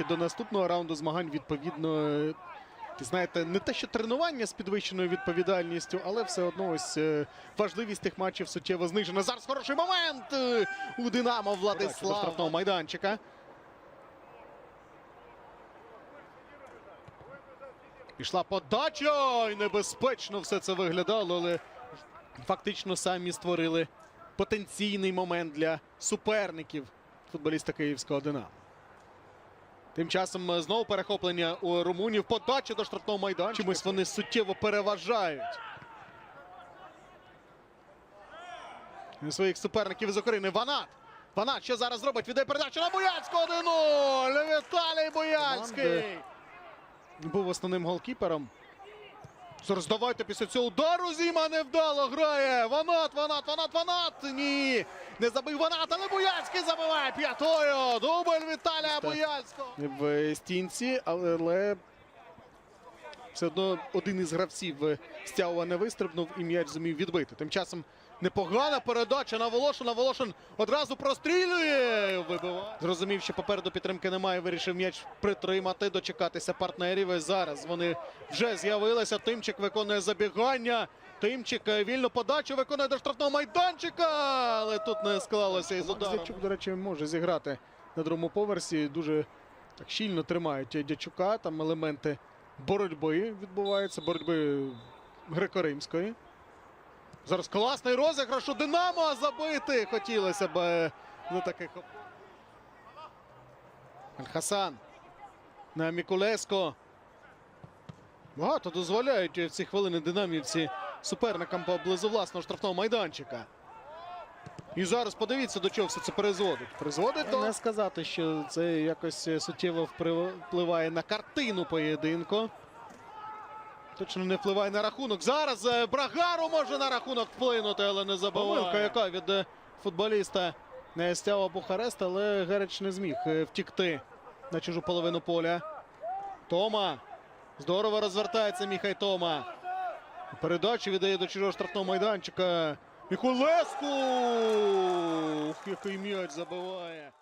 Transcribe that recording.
вихід до наступного раунду змагань. Відповідно, е, знаєте, не те, що тренування з підвищеною відповідальністю, але все одно ось е, важливість тих матчів суттєво знижена. Зараз хороший момент е, у Динамо Владислав. До штрафного майданчика. Пішла подача, і небезпечно все це виглядало, але фактично самі створили потенційний момент для суперників футболіста київського Динамо. Тим часом е, знову перехоплення у румунів. Подача до штрафного майданчика. Чомусь вони суттєво переважають. Своїх суперників з України. Ванат. Ванат що зараз зробить? Віддає передачу на Бояльського 1-0. Віталій. Команди. Був основним голкіпером. Зараз давайте після цього удару Зіма невдало грає. Ванат, Ванат, Ванат, Ванат. Ні. Не забив Ванат, але Бояцький забиває п'ятою. Дубль Віталія Бояльського. В стінці, але все одно один із гравців е, не вистрибнув і м'яч зумів відбити. Тим часом непогана передача на Волошина. Волошин одразу прострілює. Вибиває. Зрозумів, що попереду підтримки немає. Вирішив м'яч притримати, дочекатися партнерів. І зараз вони вже з'явилися. Тимчик виконує забігання. Тимчик е, вільну подачу виконує до штрафного майданчика. Але тут не склалося із ударом. Дячук, до речі, може зіграти на другому поверсі. Дуже так щільно тримають Дячука. Там елементи боротьби відбуваються. Боротьби греко-римської. Зараз класний розіграш у Динамо забити. Хотілося б е, на таких. оп- Аль-Хасан на Мікулеско. Багато дозволяють в ці хвилини динамівці суперникам поблизу власного штрафного майданчика. І зараз подивіться, до чого все це призводить. Призводить до... Не сказати, що це якось е, суттєво впливає на картину поєдинку. Точно не впливає на рахунок. Зараз е, Брагару може на рахунок вплинути, але не забуває. Помилка яка від е, футболіста не Стява Бухарест, але Герич не зміг е, втікти на чужу половину поля. Тома. Здорово розвертається Міхай Тома. Передачу віддає до чужого штрафного майданчика. Мікулеску! Ух, який м'яч забиває.